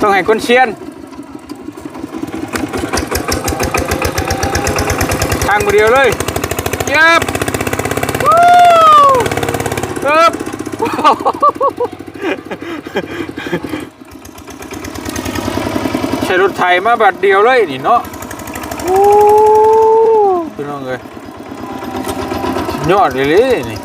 ต้องให้คนเชียน ทางเดียวเลยเยับวู้ครับ ใช้รถไถมาบัดเดียวเลยนี่เนาะโอ้พี่น้องเลยยอดเลยเลยนี่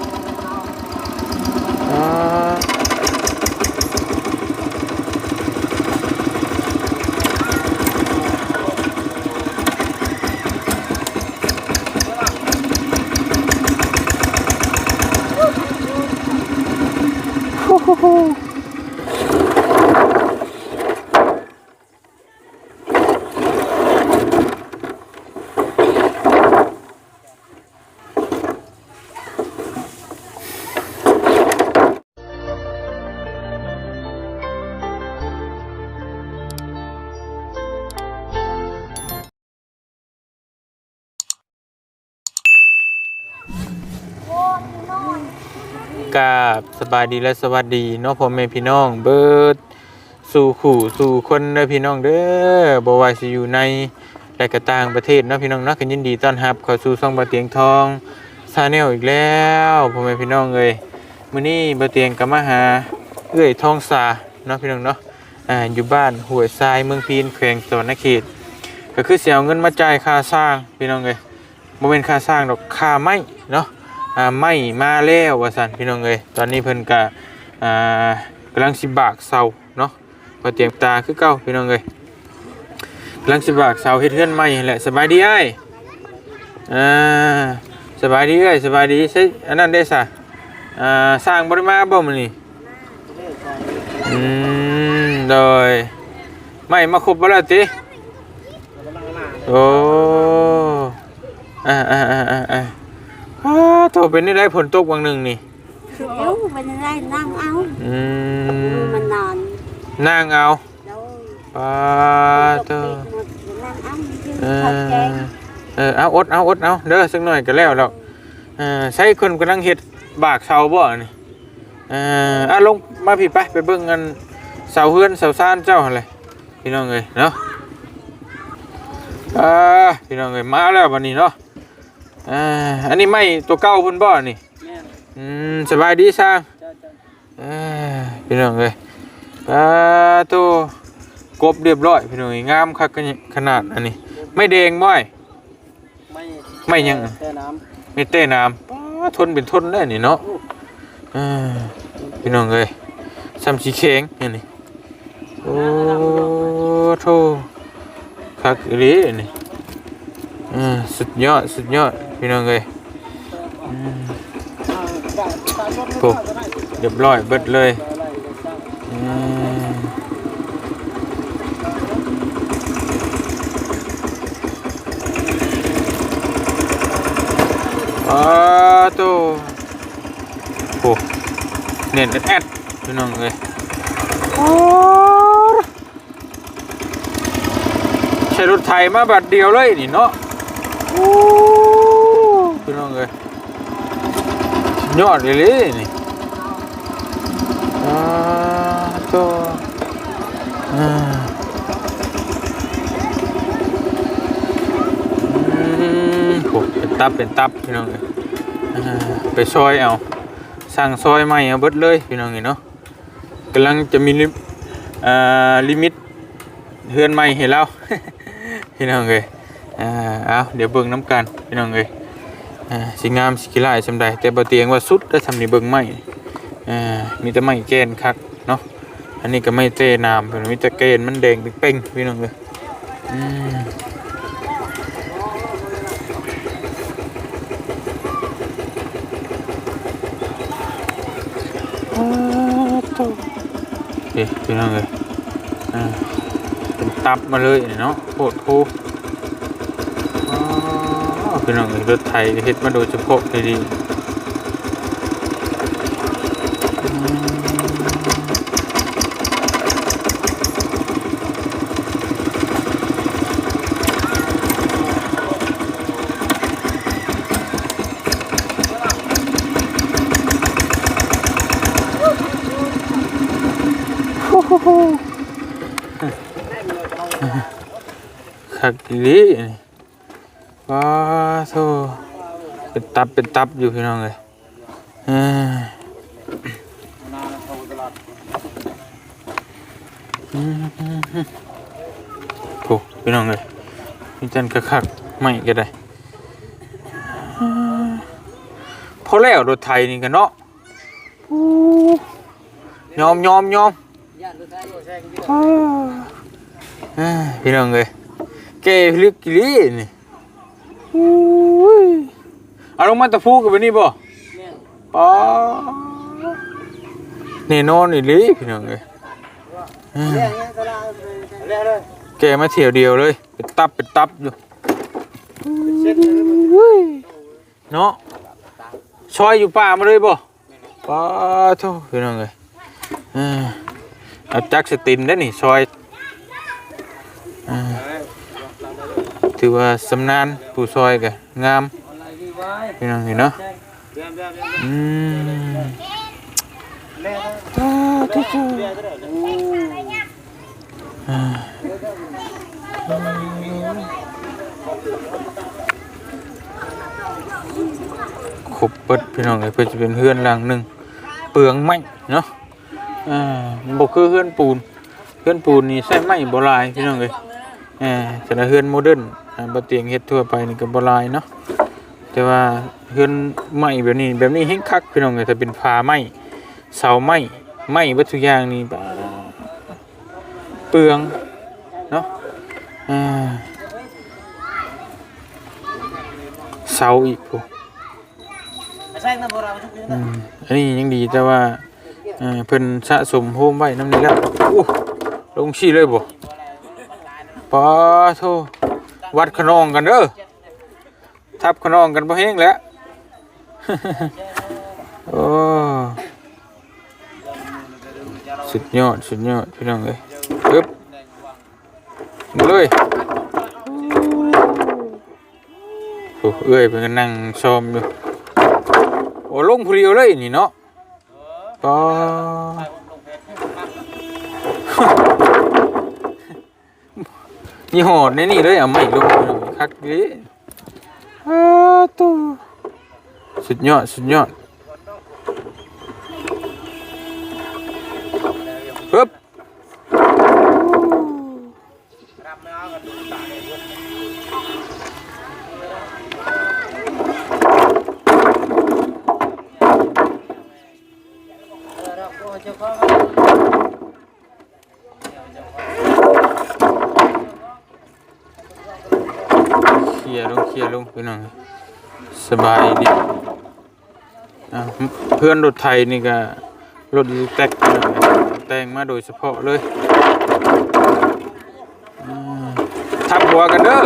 กับสบายดีและสวัสดีเนาะพ่อแม่พี่น้องเบิดสู่ขู่สู่คนเด้อพี่น้องเด้อบว่าสิอยู่ในและก็ต่างประเทศเนาะพี่น้องเนาะก็ยินดีต้อนรับเข้าสู่ช่องบ่เตียงทองชาแนลอีกแล้วพ่อแม่พี่น้องเอ้ยมื้อนี้บ่เตียงก็มาหาเอื้อยทองสาเนาะพี่น้องเนาะอ่าอยู่บ้านห้วยทรายเมืองพีนแขวงสวรรณเขตก็คือเสิเอาเงินมาจ่ายค่าสร้างพี่น้องเอ้ยบ่เป็นค่าสร้างดอกค่าไม้เนาะ อ่าไม่มาแล้วว่าสันพี่น้องเอ้ยตอนนี้เพิ่นก็อ่ากำลังสิบากเสาเนาะพอเตรียมตาคือเก่าพี่น้องเอ้ยกำลังสิบากเสาเฮ็ดเฮือนใหม่แหละสบายดีไอ้อ่าสบายดีเอ้สบายดีใช่อันนั้นได้ซะอ่าสร้างบ่ได้มาบ่มื้อนี้อืมโดยไม่มาครบบ่แล้วติโอ้อ่าอ่าอ่า อ่าอ่าอ้าวโตเป็นนี่ได้ผลตกวังหนึ่งนี่ yếu bên đây năng áo อืม mình nòn นั่งเอา đâu ป้าโต năng áo chứ เอ thật อ chén เออเอาอดเอาอดเอาเด้อสักหน่อยก็แล้วดอกเออใช้คนกำลังเฮ็ดบากเสาบ่นี่เอออะลงมาพี่ไปไปเบิ่งกันเสาเฮือนเสาซ่านเจ้าหั่นเลยพี่น้องเอ้ยเนาะอ่าพี่น้องเอ้ยมาแล้วบัดนี้เนาะ อ่าอันนี้ไม่ตัวเก่าเพิ่นบ่นี่อืมสบายดีซ่างเอ้ยพี่น้องเลยปลาตัวกบเรียบร้อยพี่น้องเอ้ยงามคักกันขนาดอันนี้ ไม่แดงม้อย ไม่ไม่ยัง แช่น้ไม่เต้น้ำปลาทนเป็นทนได้นี่เนาะเอ้ยพี่น้องเลยซ้ำสีเข็งอันนี้โอ้โธ่คักอีหลีอันนี้อ่าสุดยอดสุดยอด พี่น้องเลยอืมำโอ้เรียบร้อยเบิดเลยอืมอ้าวโตโอ้เน็ตแอดพี่น้องเลยโอ้ใช้รถไถมาบัดเดียวเลยนี่เนาะโอ้ พี่น้องเลยยอดเลยเลยนี่อ้าวโตอ่าอืมโอ้เป็นตับเป็นตับพี่น้องเลยอ่าไปซอยเอาสั่งซอยใหม่เอาเบิดเลยพี่น้องเอ้ยเนาะกำลังจะมีลิมอ่าลิมิตเฮือนใหม่ให้เราพี่น้องเลยอ่าเอาเดี๋ยวเบิ่งน้ำกันพี่น้องเลย อ่าสิงามสิกิลายสำใดแต่บ่เตียงว่าสุดได้ทำนี่เบิ่งใหม่อ่ามีแต่ไม้แกนคักเนาะอันนี้ก็ไม่เต้น้ำเพิ่นมีแต่แกนมันแดงเป่งพี่น้องเลยอืมเอ๊ะพี่น้องเลยอ่าเป็นตับมาเลยเนาะโคตรคูอ๋อ พี่น้องเลยรถไทยเฮ็ดมาโดยเฉพาะเลยดีอืมคักอีหลีนี่ ว้าโธ่เป็นตับเป็นตับอยู่พี่น้องเลยเอ้ยนาเขาตลาดโถูกพี่น้องเลยมีจันคักคักไม่ก็ได้พอแล้วรถไทยนี่กันเนาะยอมยอมยอมย่านรถไฟแซงพี่เอ้ยพี่น้องเลยเกลึกกิลีนี่ อุ้ยเอาลงมาตะพูกับไปนี่บ่ป้าแน่นอนอีหลีพี่น้องเลยเอ้ยอ่าแกมาเที่ยวเดียวเลยเป็นตับเป็นตับอยู่เช็ดเลยเนาะซอยอยู่ป่ามาเลยบ่ป้าโธ่พี่น้องเลยเอ้ยเอาจักสตินได้อนี่ซอยเอ้ย ถือว่าสำนานผู้ซอยกะงามพี่น้องเห็นเนาะเรื่องเรื่องเรื่องอืมเรื่องป้าโธ่เรื่องเรื่อขบเปิดพี่น้องเลยเพื่อจะเป็นเฮือนหลังหนึ่งเปลืองไม้เนาะอ่าบอกคือเฮือนปูนเฮือนปูนนี่ใช้ไม้โบราณพี่น้องเลยอ่าแต่ละเฮือนโมเดิร์น บะเตียงเฮ็ดทั่วไปนี่ก็บราณเนาะแต่ว่าเฮือนไม้แบบนี้แบบนี้เฮงคักพี่น้องเลยถ้าเป็นผาไม้เสาไม้ไม้วัตถุอย่างนี่บ้เปลืองเนาะเสาอีกโอ้ไม่ะอันนี้ยังดีแต่ว่าเพิ่นสะสมโฮมไว้น้ำนี้แล้วอู้ลงชี้เลยบ่ปาโท วัดขนองกันเด้อทับขนองกันบ่แห้งแล้วโอ้สุดยอดสุดยอดพี่น้องเอ้ยปึ๊บมาเลยโอ้เอ้ยเพิ่นก็นั่งชมอยู่โอ้ลงผู้เดียวเลยนี่เนาะก็ ยี่ห้อในนี่เลยอะไม่ลงคักเลยคักดีอ้าตัวสุดยอด สุดยอดปึ๊บ รับไม่เอากันดูตาเลย เคลียร์ลงเคลียร์ลงพี่น้อง สบายดีเพื่อนรถไทยนี่ก็รถแตกแต่งมาโดยเฉพาะเลยทับหัวกันเด้อ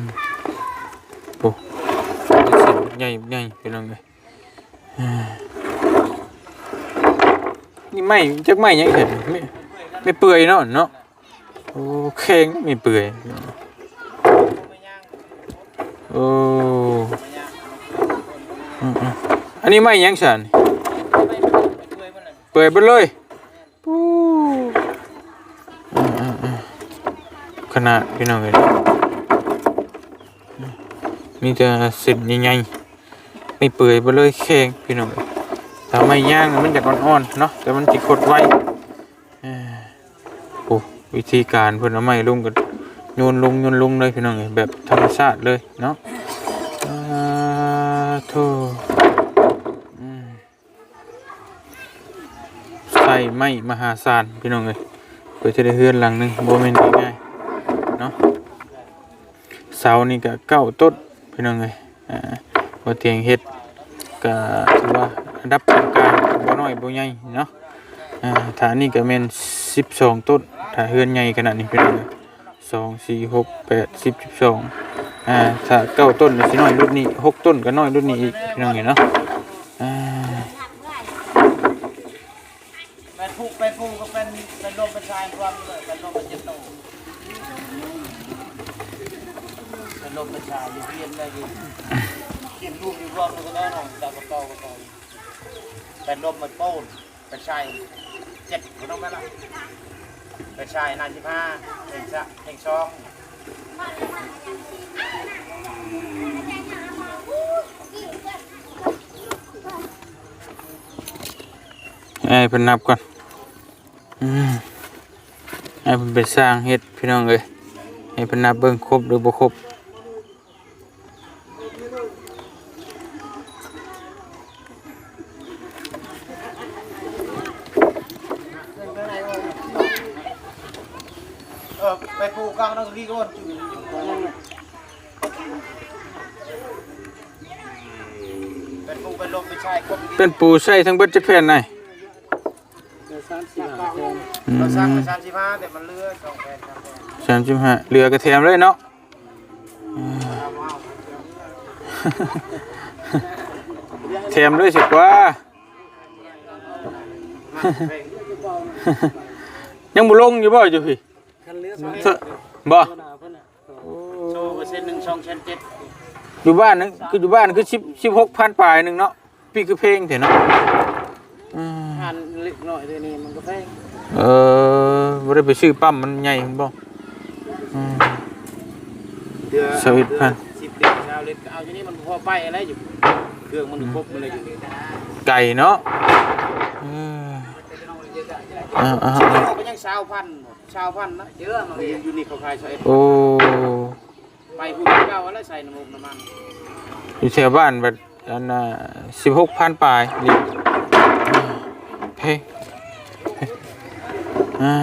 มโอ้ เสียงใหญ่ใหญ่เป็นยังไงอ่านี่ไม่จักไม่ยังเห็นไม่ไม่เปื่อยเนาะเนาะโอ้เข่งไม่เปื่อยโอ้อันนี้ไม่ยังฉันเปื่อยไปเลยปูอืมๆขนาดพี่น้องเลยมีแต่เส้นใหญ่ๆไม่เปื่อยไปเลยแข็งพี่น้องเอ้ยถ้าไม่ย่างมันจะอ่อนๆเนาะแต่มันติขดไว้เอ้วิธีการเพิ่นเอาไม้ลงก็โยนลงโยนลงเลยพี่น้องเอ้ยแบบธรรมชาติเลยเนาะอ่าโธ่ใส่ไม้มหาศาลพี่น้องเอ้ยเพื่อจะได้เฮือนหลังหนึงบ่แม่นง่ายเนาะเสานี่ก็เก้าต้นพี่น้องเอ้ยอ่าเตียงเฮ็ด ก็ถือว่าอันดับกลางๆบ่น้อยบ่ใหญ่เนาะอ่าฐานนี่ก็แม่นสิบสองต้นถ้าเฮือนใหญ่ขนาดนี้เป็นไงสองสี่หกแปดสิบสิบสองอ่าถ้าเก้าต้นก็สิน้อยรุ่นนี้หกต้นก็น้อยรุ่นนี้อีกพี่น้องเห็นเนาะอ่าเป็นผู้เป็นผู้ก็เป็นเป็นลมเป็นชายความเลยเป็นลมเป็นเจ็ดโตเป็นลมเป็นชายอยู่เพียนได้อยู่ กินลูกอยู่รอบนึงก็ได้หน่อยแต่ก็โตก็โตเป็นลมเป็นโป้นเป็นชายเจ็ดก็ต้องไปละเป็นชายนานสิบห้าเองชะเองช่องไอ้เพิ่นนับก่อนอืมไอ้เพิ่นไปสร้างเฮ็ดพี่น้องเอ้ยให้เพิ่นนับเบิ่งครบหรือบ่ครบ เออไปผูกกลางต้องรีก่อนเป็นผูเป็นลมเป็นชายครบ เป็นปู ใส่ทั้งเบิดจะแผ่นไหนอืเราสร้างมเป็นสามสิบห้าแต่มันเลือสองแผ่นครับสามสิบห้าเหลือกระเทียมเลยเนาะเทียมด้วยสิกว่า ยังบุลงอยู่บ่อยู่พี่เถอะบ่โชว์เปอร์เซ็นต์หนึ่งสองเชนเจ็ดอยู่บ้านนึงคืออยู่บ้านคือสิบสิบหกพันปลายหนึ่งเนาะ พี่คือเพลงเถอะเนาะอืมหันเล็กหน่อยเดี๋ยวนี้มันก็แพงเออบ่ได้ไปซื้อปั๊มมันใหญ่มันบ่อืม เดือสวิตช์พัน สิบเดือนเช้าเล็กเอาทีนี้มันพอไปอะไรอยู่ เครื่องมันครบมันเลยอยู่ไก่เนาะเอออ่าอ่าชิ้นอ่าออกไปยังชาวพันชาวพันนะเยอะมันอยู่นี่เขาขายชาวเอ็ดโอ้ไปพูดเก้าอะไรใส่น้ำมันน้ำมันอยู่แถวบ้านแบบ อันสิบหกพันปลายนี่เพลงอ่า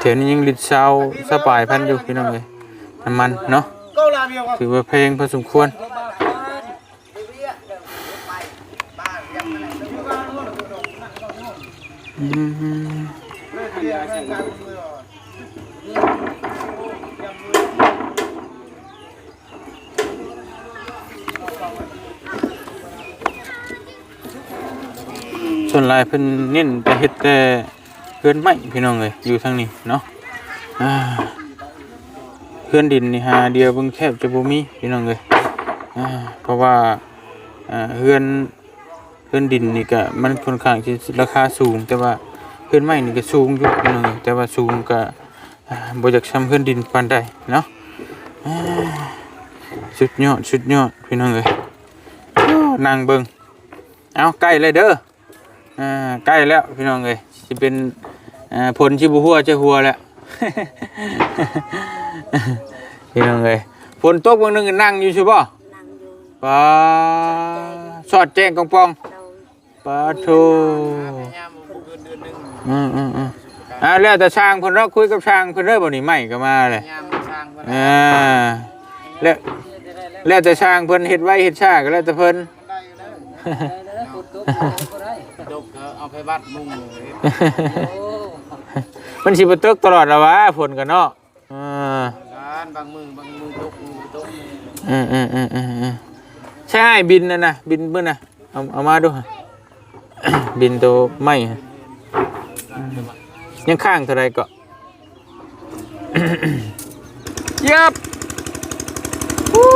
แถวนี้ยังลิดเช้าสปายพันอยู่พี่น้องเลยน้ำมันเนาะถือว่าเพลงพอสมควรอืม ส่วนลายเพิ่นเน้นแต่เฮ็ดแต่เพื่อนไม้พี่น้องเลยอยู่ทางนี้เนาะเพื่อนดินนี่หาเดียวเบิ่งแทบจะบ่มีพี่น้องเลยเพราะว่าเฮือนเฮือนดินนี่ก็มันค่อนข้างที่ราคาสูง แต่ว่าเพื่อนไม้นี่ก็สูงอยู่พี่น้องเอ้ยแต่ว่าสูงก็บ่อยากซ้ำเพื่อนดินปานใดเนาะสุดยอดสุดยอดพี่น้องเอ้ยนั่งเบิ่งเอาใกล้เลยเด้อ อ่าใกล้แล้วพี่น้องเลยจะเป็นอ่าผลชิบุหัวจะหัวแล้วพี่น้องเลยฝนตกบางนึงก็นั่งอยู่ใช่ป่ะนั่งอยู่ปลาสอดแจ้งกองปองเราปลาโทยามเดือนเดือนหนึ่งอืมอืมอืมอ่าแล้วแต่ช่างคนเราคุยกับช่างคนเรื่อบ่นี่ไม่ก็มาเลยยามช่างมันอ่าแล้วแล้วแต่ช่างเพิ่นเฮ็ดไว้เฮ็ดช้าก็แล้วแต่เพิ่น เอาไปบัดมุงเลยมันสิบ่ตกตลอดละวะฝนกันเนาะอ่าการบางมือบางมือดกมือดกอืมอืมอืมอืมอืมใช่บินนะนะบินเมื่อนะเอาเอามาดูฮะบินตัวไม่ฮะอืมยังข้างเท่าไรก็ยับฮู้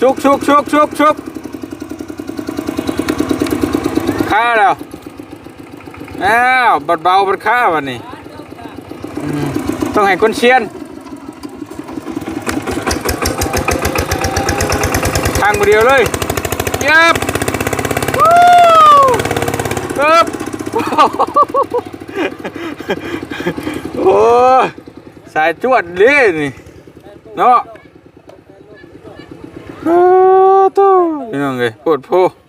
ชุกชุกชุกชุกชุก ข้าแล้วอ้าวบัดเบาบัดข้าวันนี้อืมต้องให้คนเชียนทางเดียวเลยยับวู้ครับสายจวดเลยนี่เนาะโอ้โตพี่น้องเอ้ยโพดโพอ่า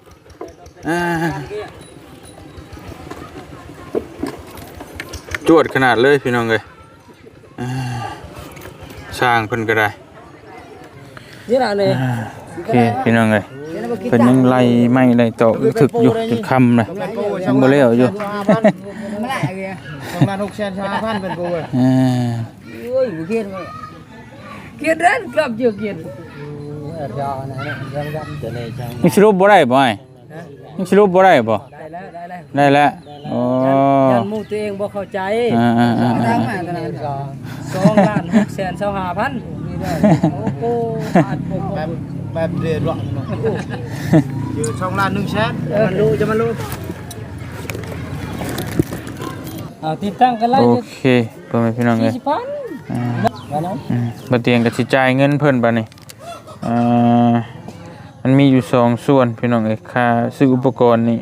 จวดขนาดเลยพี่น้องเอ้ยอ่าสร้างเพิ่นก็ได้นี่ล่ะเลยโอเคพี่น้องเอ้ยเพิ่นยังไล่ไม้ไล่ตอกถึกอยู่จนค่ำนะยังบ่แล้วอยู่ทำงานหกแสนชาพันเป็นกูเลยอ่าโอ้ยเกียดมาเกียดเด้นกลับเจอเกียดเออรอนะนะยังยังจะเลยจังยังสรุปบ่ได้บ่ไอ้ ยังสรุปบ่ได้บ่ได้แล้วได้แล้วได้แล้วโอ้ยันหมู่ตัวเองบ่เข้าใจอ่าอ่าอ่าทาอ่างมาตอนนั้นก็สองล้านหกแสนเศร้าห้าพันนี่ได้โอ้โหขาดผมแบบแบบเดือดร้อนเนาะอยู่ช่องล้านหนึ่งแสนจะมันรู้จะมันรู้เอาติดตั้งกันไล่โอจะเคพ่อแม่พี่น้องเอ้ยสี่สิบพันอ่าวันนั้นอืมบ่เตียงก็สิจ่ายเงินเพิ่นบัดนี้อ่า มันมีอยู่สองส่วนพี่น้องเอ้ยค่าซื้ออุปกรณ์นี่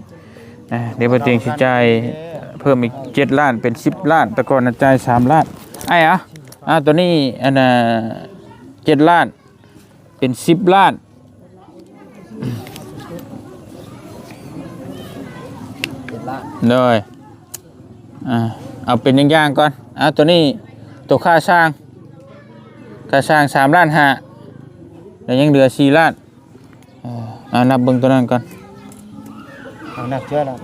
อ่าเดี๋ยวบ่เตียงสิจ่ายเพิ่มอีก7ล้านเป็น10ล้านแต่ก่อนน่ะจ่าย3ล้านไอ้อะอ่าตัวนี้อันน่ะ7ล้านเป็น10ล้านเจ็ดล้านเลยอ่าเอาเป็นอย่างๆก่อนอ่าตัวนี้ตัวค่าสร้างค่าสร้างสามล้านห้าแล้วยังเหลือสี่ล้าน อ่าอ่านับเบิ่งตัวนั้นก่อนเอาหนักเชื่อแล้ว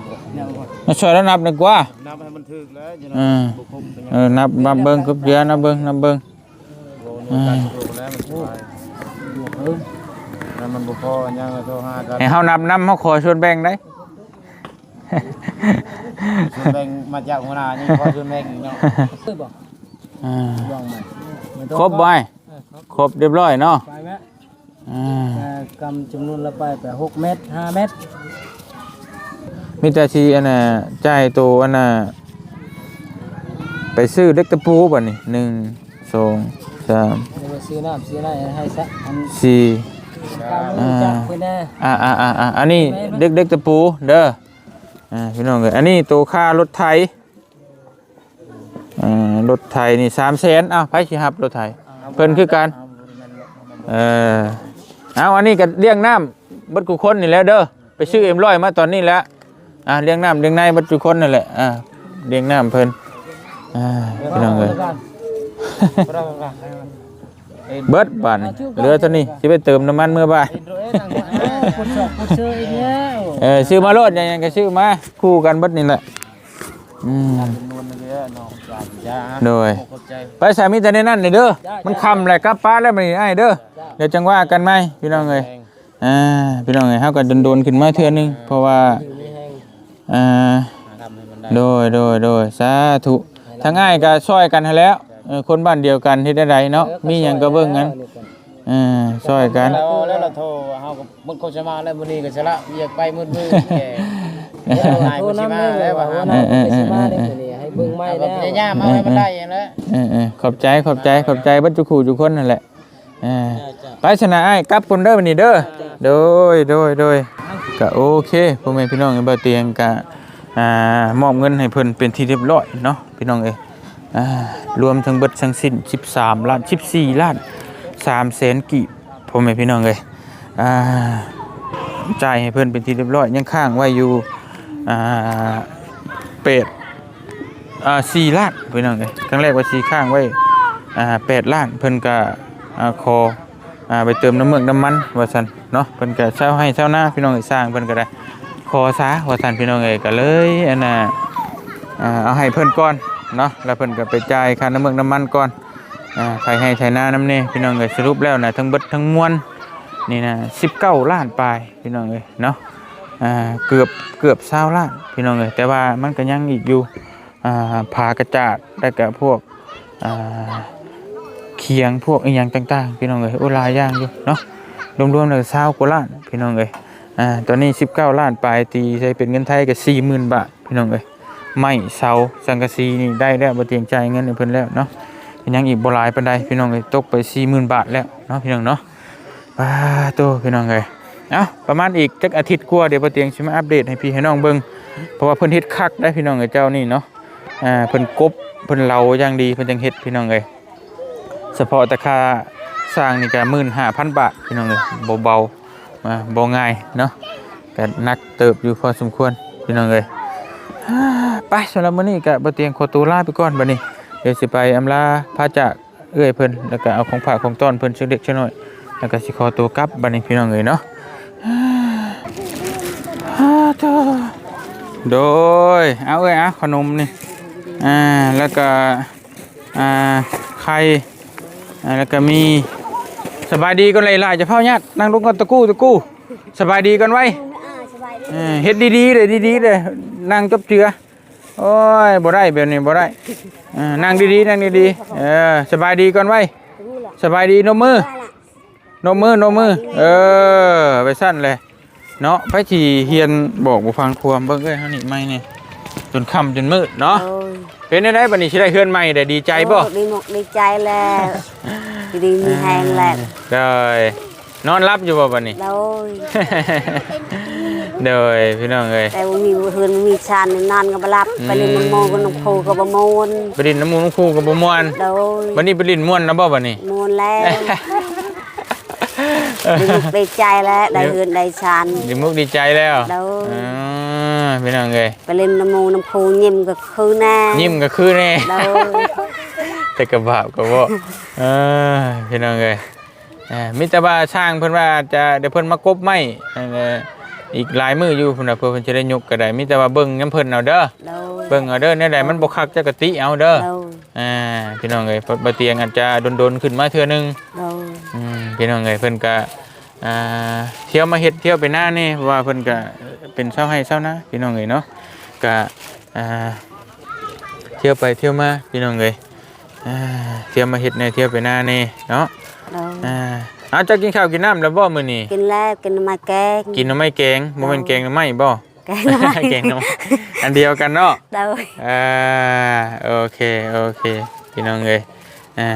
มาช่วยแล้วนับหนึ่งกว่านับให้มันถึกแล้วอยู่อ่านะบุคคลเป็นยังเออนับนับเบิ่งกับเยอะนับเบิ่งนับเบิ่งโลนึงการสรุปแล้วมันไปแล้วมันบุพอยังเลยโทรหากันให้เฮานับนำเฮาขอชวนแบ่งได้ชวนแบ่งมาจากหัวหน้านี่พอชวนแบ่งอีกเนาะเอ้ยบอกอ่าลองใหม่ครบบ่ไอ้ครบเรียบร้อยเนาะไปไหม อ่า อ่ากำจำนวนละไปไปหกเมตรห้าเมตรมีแต่สิอันน่ะจ่ายตัวอันน่ะไปซื้อเล็กตะปูบัดนี้หนึ่งสองสามเดี๋ยวไปซื้อน้ำซื้ออะไรให้สักอันสี่กำมือจับไปแน่อ่าอ่าอ่าอ่าอันนี้เด็กเด็กตะปูเด้ออ่าพี่น้องเอ้ยอันนี้ตัวค่ารถไถอ่ารถไถนี่สามแสนอ้าวไผสิครับรถไถเพิ่นคือกัน เออ เอาอันนี้ก็เลี้ยงน้ำเบัดกุคนนี่แหล้วเด้อไปซื้อเอ็มร้อยมาตอนนี้แล้วอ่าเลี้ยงน้ำเลี้ยงในเบัดกุคนนั่นแหละอ่าเลี้ยงน้ำเพิ่นอ่าพี่น้องเอ้ยเบิดบานเหลือเท่านี้สิไปเติมน้ำมันเมื่อบ่ายเออซื้อมาโลดยังๆก็ซื้อมาคู่กันเบิดนี่แหละ อืม นวลเยอะน้องจ้าจ้าโดย ขอบใจ ไปสามีแต่ในนั่นนี่เด้อมันคำแหละกลับป้านแล้วมันนี่ไอ้เด้อ เดี๋ยวจังว่ากันไหมพี่น้องเอ้ยอ่า พี่น้องเอ้ยเฮาก็โดนๆขึ้นมาเทื่อนึง เพราะว่าอ่าทำให้มันได้โดยโดยโดยสาธุทั้งง่ายก็ช่วยกันให้แล้วเออคนบ้านเดียวกันที่ได้ใดเนาะ มีหยังก็เบิ่งกันอ่าช่วยกัน แล้วแล้วเราโทรเฮาก็มันโฆษณาแล้วมื้อนี้ก็จะละอยากไปมืดมืดแก่ โทรน้ำเลยว่าวันนั้นไปสิมาได้ตัวนี้ให้เบิ่งไม้ก็แล้วพยายามเอาให้มันได้อย่างแล้วเออเออขอบใจขอบใจขอบใจเบัดจุกขู่จุกคนนั่นแหละเออไปชนะไอ้ายกลับคนเด้อบันนี้เด้อโดยโดยโดยก็โอเคพ่อแม่พี่น้องเอ้ยบ่เตียงก็อ่ามอบเงินให้เพิ่นเป็นที่เรียบร้อยเนาะพี่น้องเอ้ยอ่ารวมทั้งเบิดทั้งสิ้น 13ล้าน14ล้าน3แสนกีบพ่อแม่พี่น้องเอ้ยอ่าจ่ายให้เพิ่นเป็นที่เรียบร้อยยังค้างไว้อยู่ อ่าเป็ดอ่าสี่ล้านพี่น้องเลยครั้งแรกว่าสี่ข้างไว้อ่าแปดล้านเพิ่นก็อ่าคออ่าไปเติมน้ำเมือกน้ำมันว่าซั่นเนาะเพิ่นก็เช่าให้เช่าหน้าพี่น้องเอ้ยสร้างเพิ่นก็ได้คอซาว่าซั่นพี่น้องเอ้ยก็เลยอันน่ะอ่าเอาให้เพิ่นก่อนเนาะแล้วเพิ่นก็ไปจ่ายค่าน้ำเมือกน้ำมันก่อนอ่าไถให้ไถนาน้ำเนี่พี่น้องเอ้ยสรุปแล้วนะทั้งเบิดทั้งมวลนี่นะ19ล้านปลายพี่น้องเอ้ยเนาะ อ่าเกือบเกือบ20ล้านพี่น้องเอ้ยแต่ว่ามันก็ยังอีกอยู่อ่าผากระจาดได้กับพวกอ่าเคียงพวกอีหยังต่าง ๆ พี่น้องเอ้ยโอ้ลายย่างอยู่เนาะรวมๆเลยเศร้ากว่าล้านพี่น้องเอ้ยอ่าตอนนี้ 19 ล้านปลายตีใช้เป็นเงินไทยก็40,000บาทพี่น้องเอ้ยไม่เสาสังกะสีนี่ได้แล้วบ่เตียมจ่ายเงินให้เพิ่นแล้วเนาะยังอีกบ่หลายปานใดพี่น้องเอ้ยตกไป40,000บาทแล้วเนาะพี่น้องเนาะป้าโตพี่น้องเอ้ย เอาประมาณอีกจักอาทิตย์กว่าเดี๋ยวบ่เตียมสิมาอัปเดตให้พี่ให้น้องเบิ่งเพราะว่าเพิ่นเฮ็ดคักได้พี่น้องเอ้ยเจ้านี่เนาะอ่าเพิ่นกบเพิ่นเหลาอย่างดีเพิ่นจังเฮ็ดพี่น้องเอ้ยเฉพาะต่ค่าสร้างนี่ก็15,000บาทพี่น้องเอ้ยบ่เบามาบ่ง่ายเนาะก็หนักเติบอยู่พอสมควรพี่น้องเอ้ยไปสำหรับมื้อนี้ก็บ่เตียงขอตัวลาไปก่อนบัดนี้เดี๋ยวสิไปอำลาพระจากเอื้อยเพิ่นแล้วก็เอาของฝากของต้อนเพิ่นสักเล็กสักน้อยแล้วก็สิขอตัวกลับบัดนี้พี่น้องเอ้ยเนาะ โธ่โดย เอาเอ้ยอะขนมนี่ อ่า แล้วก็ อ่า ไข่ อ่า แล้วก็มี สบายดีก่อนเลยล่ะจะเฝ้าญาตินั่งลงกันตะกู้ตะกู้ สบายดีก่อนไว้อ่าสบายดีเออเฮ็ดดีๆเลยดีๆเลยนั่งจบเจือโอ้ยบ่ได้แบบนี้บ่ได้เออนั่งดีๆนั่งดีๆเออสบายดีก่อนไว้รู้แหละสบายดีนมมือได้ละนมมือนมมือ เออ ไปสั้นเลย เนาะไปที่เฮียนบอกบ่ฟังความเบิ่งเอ้ยเฮานี่ไม่นี่จนค่ำจนมืดเนาะโอ้ยเป็นได้ได้บัดนี้สิได้เฮือนใหม่ได้ดีใจบ่โอ้ดีหมกดีใจแล้วดีมีแหงแล้วได้นอนรับอยู่บ่บัดนี้โดยเด้อพี่น้องเอ้ยแต่ว่ามีเฮือนมีชานนอนก็บ่หลับไปเล่นน้ำโมกับน้ำโคก็บ่มวนไปดินน้ำมูกน้ำคูกับบ่ม่วนโดยวันนี้ไปดินม่วนนะบ่บัดนี้ มวนแล้ว ดีหมกดีใจแล้วได้เฮือนได้ชานดีมุกดีใจแล้วโดยอ่าพี่น้องเอ้ยไปเล่นน้ำโมน้ำโคยิ้มก็คือแน่ยิ้มก็คือแน่โดยแต่กระบาบก็บ่เออพี่น้องเอ้ยอ่ามิตรว่าช่างเพิ่นว่าจะเดี๋ยวเพิ่นมากบไม้อันเอ่ออีกหลายมื้ออยู่เพิ่นน่ะเพื่อเพิ่นจะได้ยกก็ได้มิตรว่าเบิ่งน้ำเพิ่นเอาเด้อโดยเบิ่งเอาเด้อแนวใดมันบ่คักจักกะติเอาเด้อโดยอ่าพี่น้องเอ้ยบ่เตียงอาจจะดนๆขึ้นมาเทื่อนึงโดยอืม พี่น้องเอ้ยเพิ่นก็อ่าเที่ยวมาเฮ็ดเที่ยวไปหน้านี่เพราะว่าเพิ่นก็เป็นเช้าให้เช้านะพี่น้องเอ้ยเนาะก็อ่าเที่ยวไปเที่ยวมาพี่น้องเอ้ยอ่าเที่ยวมาเฮ็ดในเที่ยวไปหน้านี่เนาะโดยอ่าเอาจะกินข้าวกินน้ำแล้วบ่มื้อนี้กินแล้วกินมาแกงกินหน่อไม้แกงบ่แม่นแกงหน่อไม้บ่แกงหน่อไม้แกงหน่อไม้อันเดียวกันเนาะโดยอ่าโอเคโอเคพี่น้องเอ้ย อ่า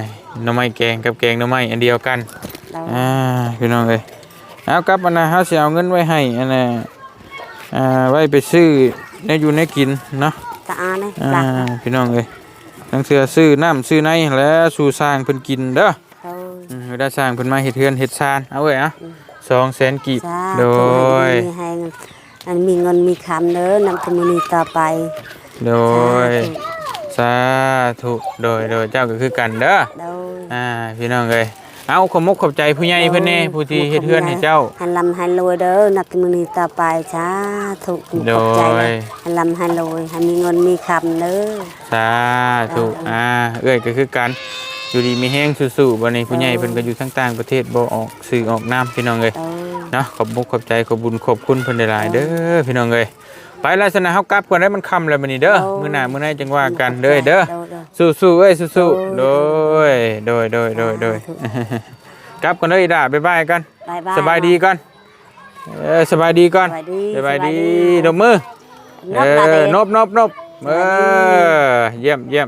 หน่อไม้แกงกับแกงหน่อไม้อันเดียวกันโดยอ่าพี่น้องเอ้ยเอากลับอันนะเฮาสิเอาเงินไว้ให้อันน่ะอ่าไว้ไปซื้อในอยู่ในกินเนาะตาเนี่ยอ่าหลักนะพี่น้องเอ้ยทั้งเสือซื้อน้ำซื้อในและสู่สร้างเพิ่นกินเด้อโดยอืมเวลาสร้างเพิ่นมาเฮ็ดเฮือนเฮ็ดซานเอาเว้ยอะ200,000กีบสาโดธุยมีให้อันมีเงินมีคำเด้อนำธรรมนีต่อไป โดย สาธุโดยโดยเจ้าก็คือกันเด้อโดยอ่าพี่น้องเอ้ยเอาขอบมกขอบใจผู้ใหญ่เพิ่นแน่ผู้ที่เฮ็ดเฮือนให้เจ้าให้ลำให้รวยเด้อนำธรรมนีต่อไปสาธุขโดอบใจยนะให้ลำให้รวยให้มีเงินมีคำเด้อสาธุอ่าเอ้ยก็คือกันอยู่ดีมีแห้งสู้ๆบัดนี้ผู้ใหญ่เพิ่นก็อยู่ทั้งต่างประเทศบ่ออกสื่อออกน้ำพี่น้องเอ้ยโดยเนาะขอบมุกขอบใจขอบบุญขอบคุณเพิ่นหลายๆเด้อพี่น้องเอ้ย ไปลักษณะเฮากลับก่อนได้มันค่ำแล้วบัดนี้เด้อมื้อหน้ามื้อไหนจังว่ากันเด้อเด้อโดยโดยสู้ๆเอ้ยสู้ๆโดยโดยโดยโดยโดยกลับก่อนเด้ออีด่าบ๊ายบายกันบายบายสบายดีก่อนเออสบายดีก่อนสบายดีสบายดีสบายดีดมมือนบลาเอเด้อนบนบนบเออเยี่ยมเยี่ยม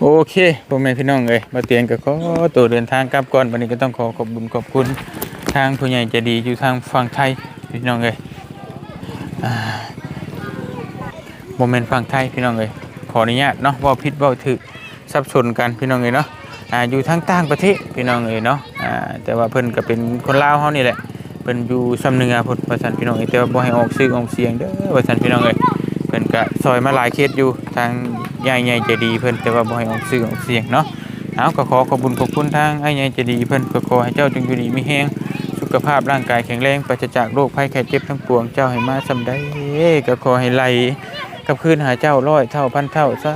โอเคพ่อแม่พี่น้องเอ้ยมาเตียนกับขอตัวเดินทางกลับก่อนวันนี้ก็ต้องขอขอบคุญขอบคุณทางผู้ใหญ่ใจดีอยู่ทางฝั่งไทยพี่น้องเอ้ยอ่า โมเมนต์ฝั่งไทยพี่น้องเอ้ยขออนุญาตเนาะเว่าผิดเว่าถือสับสนกันพี่น้องเอ้ยเนาะอ่าอยู่ทางต่างประเทศพี่น้องเอ้ยเนาะอ่าแต่ว่าเพิ่นก็เป็นคนลาวเฮานี่แหละเพิ่นอยู่ซำเหนือพุ่นว่าซั่นพี่น้องเอ้ยแต่ว่าบ่ให้ออกชื่อออกเสียงเด้อว่าซั่นพี่น้องเอ้ยเพิ่นก็ซอยมาหลายเคสอยู่ทางยายใหญ่ใจดีเพิ่นแต่ว่าบ่ให้ออกชื่อออกเสียงเนาะเอาก็ขอขอบุญขอบคุณทางไอ้ใหญ่ใจดีเพิ่นก็ขอให้เจ้าจงอยู่ดีมีแฮงสุขภาพร่างกายแข็งแรงปราศจากโรคภัยไข้เจ็บทั้งปวงเจ้าให้มาสำได้ก็ขอให้ไหล กับคืนหาเจ้าร้อยเท่าพันเท่าสา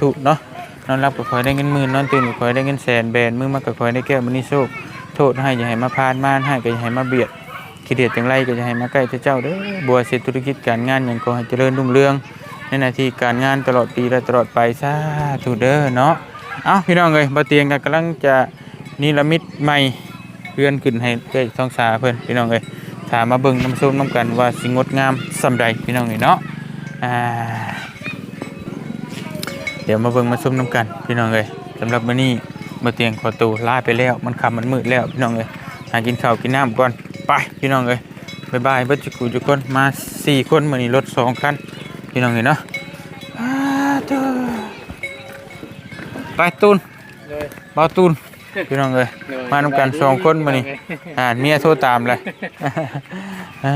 ธุเนาะนอนรับก็ขอให้ได้เงินหมื่นนอนตื่นก็ขอให้ได้เงินแสนแบนมือมาก็ขอให้ได้แก้วมณีโชคโทษให้อย่าให้มาพานมานให้ก็อย่าให้มาเบียดคิดเดียดจังไรก็จะให้มาใกล้เจ้าเด้อบัวเสร็จธุรกิจการงานอย่างก็ให้เจริญรุ่งเรืองในหน้าที่การงานตลอดปีและตลอดไปสาธุเด้อเนาะเอ้าพี่น้องเอ้ยบ่เตียงกันกำลังจะนิรมิตใหม่เพื่อนขึ้นให้เอ้ท้องสาเพิ่อนพี่น้องเอ้ยถามมาเบิ่งน้ำส้มน้ำกันว่าสิงดงามสำใดพี่น้องเอ้ยเนาะ เดี๋ยวมาเบิ่งมาส้มน้ำกัน พี่น้องเอ้ยสำหรับมื้อนี้บ่เตียงขอตัวลาไปแล้ว มันค่ำมันมืดแล้วพี่น้องเอ้ยหากินข้าวกินน้ำก่อนไปพี่น้องเอ้ยบ๊ายบายเบิดจุกุจุกคนมาสี่คนมื้อนี้รถสองคันพี่น้องเอ้ยเนาะอ้าเด้อไปตูนเลยบ่าวตูนพี่น้องเอ้ยมานำกันสองคนมื้อนี้อ่าเมียโทรตามเลยอ่า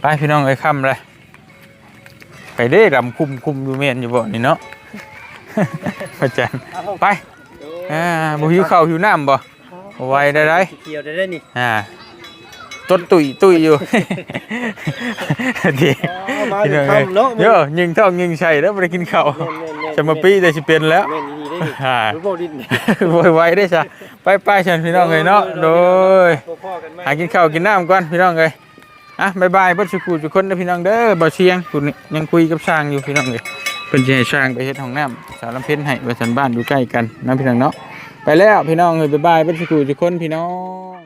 ไปพี่น้องเอ้ยค่ำเลย ไปเด้รำคุมคุมอยู่เมียนอยู่บ่นี่เนาะ พระจันทร์ไปอ่าบ่หิวข้าวหิวน้ำบ่เอาไว้ได้ได้เกี่ยวได้ได้นี่อ่าต้นตุยตุยอยู่ดีมาพี่ถึน้องงเอ้ยคำเนาะเยอะยิงท้องยิงใส่แล้วบ่ได้กินข้าวจะมาปีแต่สิเป็นแล้วแม่นดีได้นี่อ่ารู้บ่ดินไวๆได้ซะไปไปๆฉันพี่น้องเอ้ยเนาะโดยพ่อๆกันไหมหากินข้าวกินน้ำก่อนพี่น้องเอ้ย อะบายบายเบ่สุกูทุกคนเด้อพี่น้องเด้อบ่เชียงคุณยังคุยกับช่างอยู่พี่น้องเลยเพิ่นให้ช่างไปเฮ็ดห้องน้ำสารลำเพ็ญให้ว่าสันบ้านอยู่ใกล้กันนะพี่น้องเนาะไปแล้วพี่น้องเลยบายบายเบ่สุกูทุกคนพี่น้อง